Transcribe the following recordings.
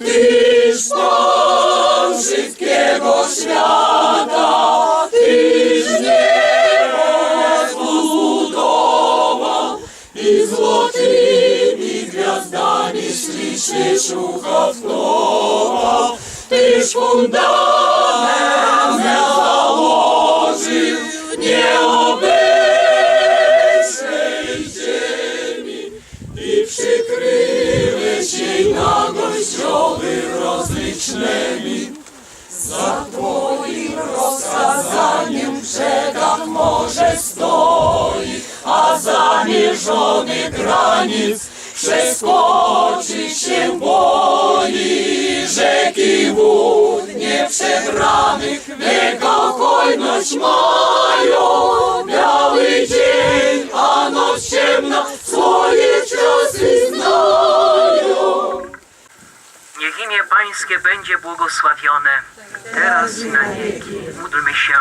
Ти ж сам життєго свята, ти ж небо збудовав, і золотими гвоздами ти ж фундамент. шлемів, за твоїм розказанням вже так може стоїть, а за міжоних границь ще скочище бої, жеківу не вшебраних, векохой ночь маю, білий день, а ночь темна своїх. Niech imię Pańskie będzie błogosławione, teraz i na wieki. Módlmy się.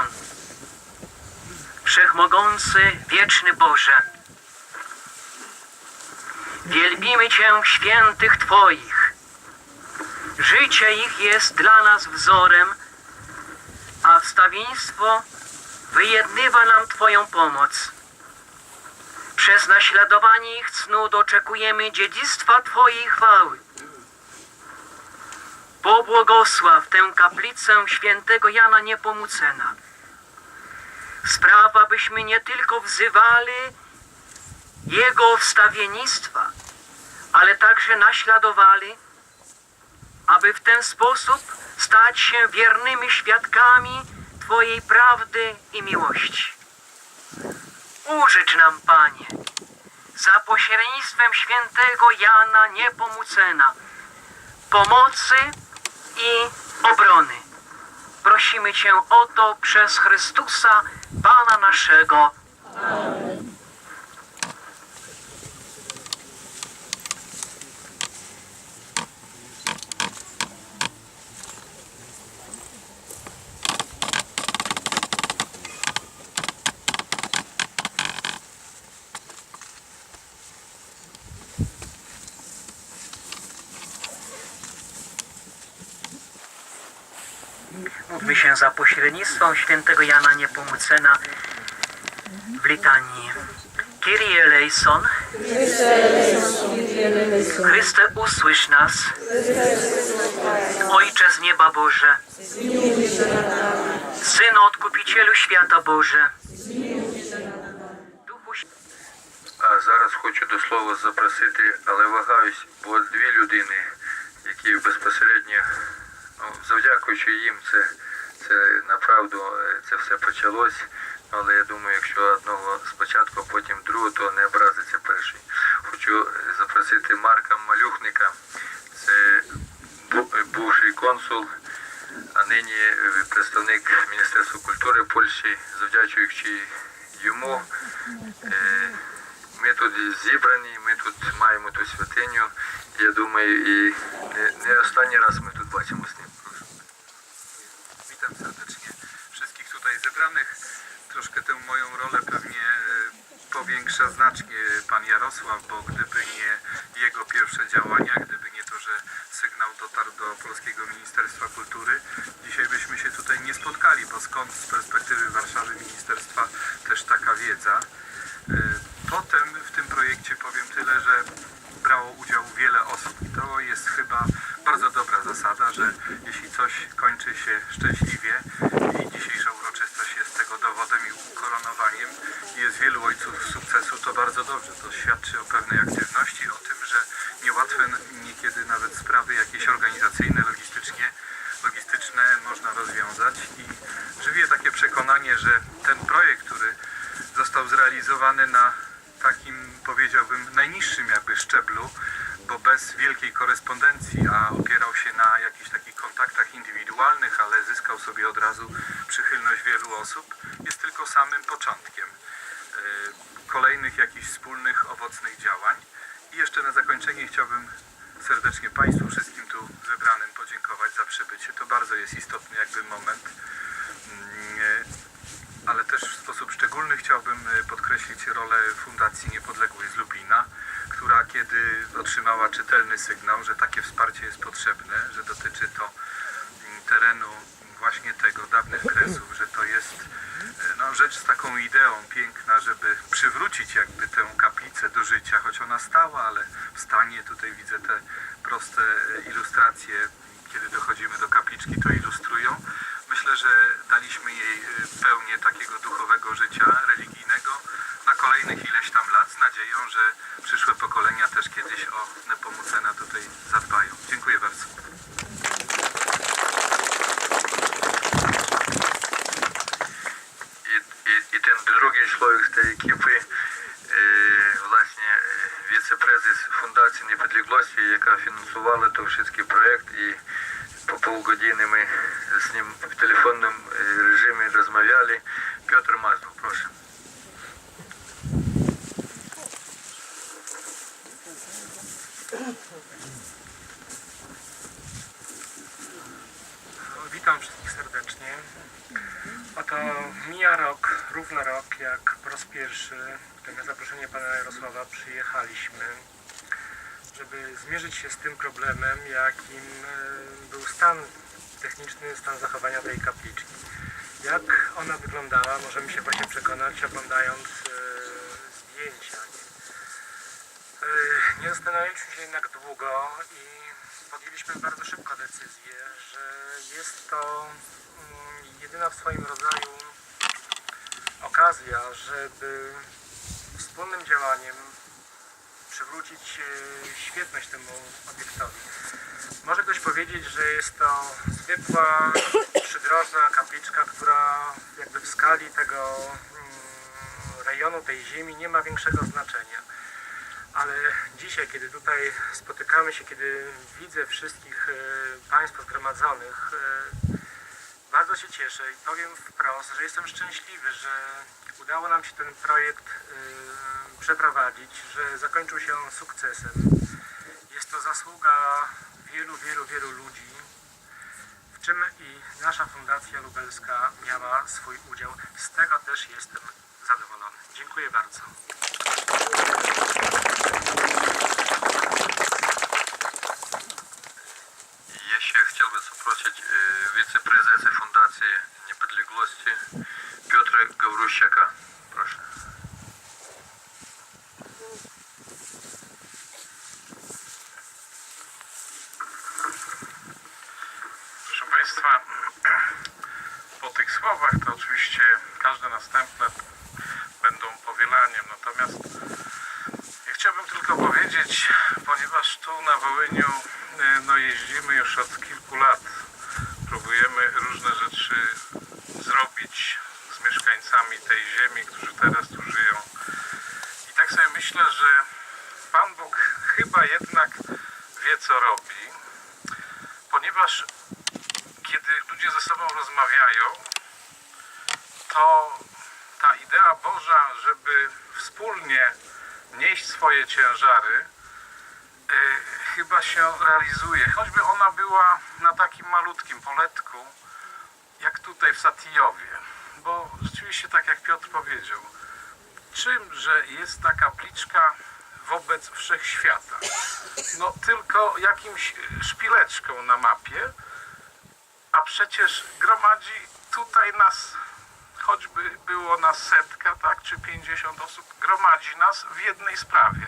Wszechmogący, wieczny Boże, wielbimy Cię świętych Twoich. Życie ich jest dla nas wzorem, a wstawienstwo wyjednywa nam Twoją pomoc. Przez naśladowanie ich cnót oczekujemy dziedzictwa Twojej chwały. Pobłogosław tę kaplicę świętego Jana Niepomucena. Sprawa, byśmy nie tylko wzywali Jego wstawiennictwa, ale także naśladowali, aby w ten sposób stać się wiernymi świadkami Twojej prawdy i miłości. Użycz nam, Panie, za pośrednictwem świętego Jana Niepomucena, pomocy i obrony. Prosimy Cię o to przez Chrystusa, Pana naszego. Módlmy się za pośrednictwem świętego Jana Niepomucena w litanii. Kyrie eleison, Chryste usłysz nas, Ojcze z nieba Boże, Synu Odkupicielu świata Boże, Duchu Święty, А зараз хочу до слова запросити, але вагаюсь, бо дві людини, які безпосередньо, ну, завдякуючи їм, це, це направду е, це все почалось. Але я думаю, якщо одного спочатку, а потім другого, то не образиться перший. Хочу е, запросити Марка Малюхника, це е, бувший консул, а нині представник Міністерства культури Польщі, завдячуючи йому. ми тут зібрані, ми тут маємо ту святиню. Я думаю, і не останній раз ми тут бачимо з ним. Powiększa znacznie pan Jarosław, bo gdyby nie jego pierwsze działania, gdyby nie to, że sygnał dotarł do Polskiego Ministerstwa Kultury, dzisiaj byśmy się tutaj nie spotkali, bo skąd z perspektywy Warszawy Ministerstwa też taka wiedza. E, Potem w tym projekcie powiem tyle, że brało udział wiele osób. I to jest chyba bardzo dobra zasada, że jeśli coś kończy się szczęśliwie i dzisiejsza uroczystość jest tego i jest wielu ojców sukcesu, to bardzo dobrze. To świadczy o pewnej aktywności, o tym, że niełatwe niekiedy nawet sprawy jakieś organizacyjne, logistycznie, logistyczne można rozwiązać i żywię takie przekonanie, że ten projekt, który został zrealizowany na takim powiedziałbym najniższym jakby szczeblu, bo bez wielkiej korespondencji, a opierał się na jakichś takich kontaktach indywidualnych, ale zyskał sobie od razu przychylność wielu osób, jest tylko samym początkiem e, kolejnych jakichś wspólnych, owocnych działań. I jeszcze na zakończenie chciałbym serdecznie Państwu wszystkim tu zebranym podziękować za przybycie. To bardzo jest istotny jakby moment. Mm, e, ale też w sposób szczególny chciałbym e, podkreślić rolę Fundacji Niepodległość z Lublina, która kiedy otrzymała czytelny sygnał, że takie wsparcie jest potrzebne, że dotyczy to mm, terenu właśnie tego dawnych kresów, że to jest no, rzecz z taką ideą piękna, żeby przywrócić jakby tę kaplicę do życia, choć ona stała, ale w stanie tutaj widzę te proste ilustracje, kiedy dochodzimy do kapliczki, to ilustrują. Myślę, że daliśmy jej y, pełnię takiego duchowego życia religijnego na kolejnych ileś tam lat z nadzieją, że przyszłe pokolenia też kiedyś o Nepomucena tutaj zadbają. Dziękuję bardzo. drugi człowiek z tej ekipy, власне, віце-президент фундації «Неподліглості», яка фінансувала той всі проект і по полгодини ми з ним в телефонному е, режимі розмовляли. Петр Маздов, прошу. Witam wszystkich. Rok, jak po raz pierwszy, na zaproszenie pana Jarosława przyjechaliśmy, żeby zmierzyć się z tym problemem, jakim e, był stan techniczny, stan zachowania tej kapliczki. Jak ona wyglądała, możemy się właśnie przekonać, oglądając e, zdjęcia. E, Nie zastanawialiśmy się jednak długo i podjęliśmy bardzo szybko decyzję, że jest to mm, jedyna w swoim rodzaju okazja, żeby wspólnym działaniem przywrócić e, świetność temu obiektowi. Może ktoś powiedzieć, że jest to zwykła, przydrożna kapliczka, która jakby w skali tego mm, rejonu, tej ziemi nie ma większego znaczenia. Ale dzisiaj, kiedy tutaj spotykamy się, kiedy widzę wszystkich e, Państwa zgromadzonych, e, bardzo się cieszę i powiem wprost, że jestem szczęśliwy, że udało nam się ten projekt e, przeprowadzić, że zakończył się on sukcesem. Jest to zasługa wielu, wielu, wielu ludzi, w czym i nasza Fundacja Lubelska miała swój udział. Z tego też jestem zadowolony. Dziękuję bardzo. Następne będą powielaniem. Natomiast ja chciałbym tylko powiedzieć, ponieważ tu na Wołyniu e, no, jeździmy już od kilku lat, próbujemy różne rzeczy zrobić z mieszkańcami tej ziemi, którzy teraz tu żyją. I tak sobie myślę, że Pan Bóg chyba jednak wie co robi, ponieważ kiedy ludzie ze sobą rozmawiają, to ta idea Boża, żeby wspólnie nieść swoje ciężary, y, chyba się realizuje. Choćby ona była na takim malutkim poletku, jak tutaj w Satijowie. Bo rzeczywiście, tak jak Piotr powiedział, czym, że jest ta kapliczka wobec wszechświata? No tylko jakimś szpileczką na mapie, a przecież gromadzi tutaj nas, choćby było nas setka, tak, czy 50 osób, gromadzi nas w jednej sprawie.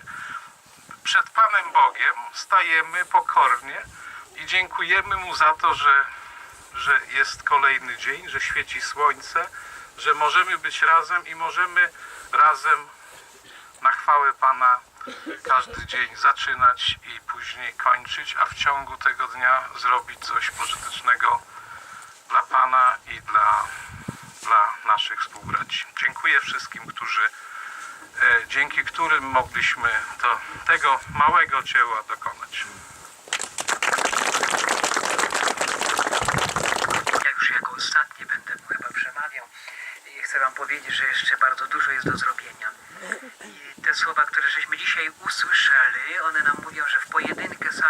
Przed Panem Bogiem stajemy pokornie i dziękujemy Mu za to, że, że jest kolejny dzień, że świeci słońce, że możemy być razem i możemy razem na chwałę Pana każdy dzień zaczynać i później kończyć, a w ciągu tego dnia zrobić coś pożytecznego dla Pana i dla, dla naszych współbraci. Dziękuję wszystkim, którzy e, dzięki którym mogliśmy to, tego małego dzieła dokonać. Ja już jako ostatni będę chyba przemawiał. I chcę wam powiedzieć, że jeszcze bardzo dużo jest do zrobienia. I te słowa, które żeśmy dzisiaj usłyszeli, one nam mówią, że w pojedynkę sami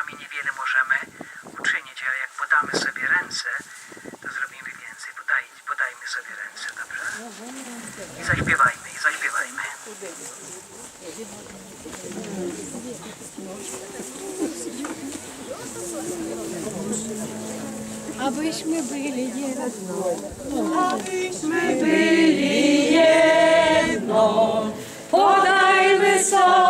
Ви ж ми были єдно, А лишь мы были едно, подай высоко.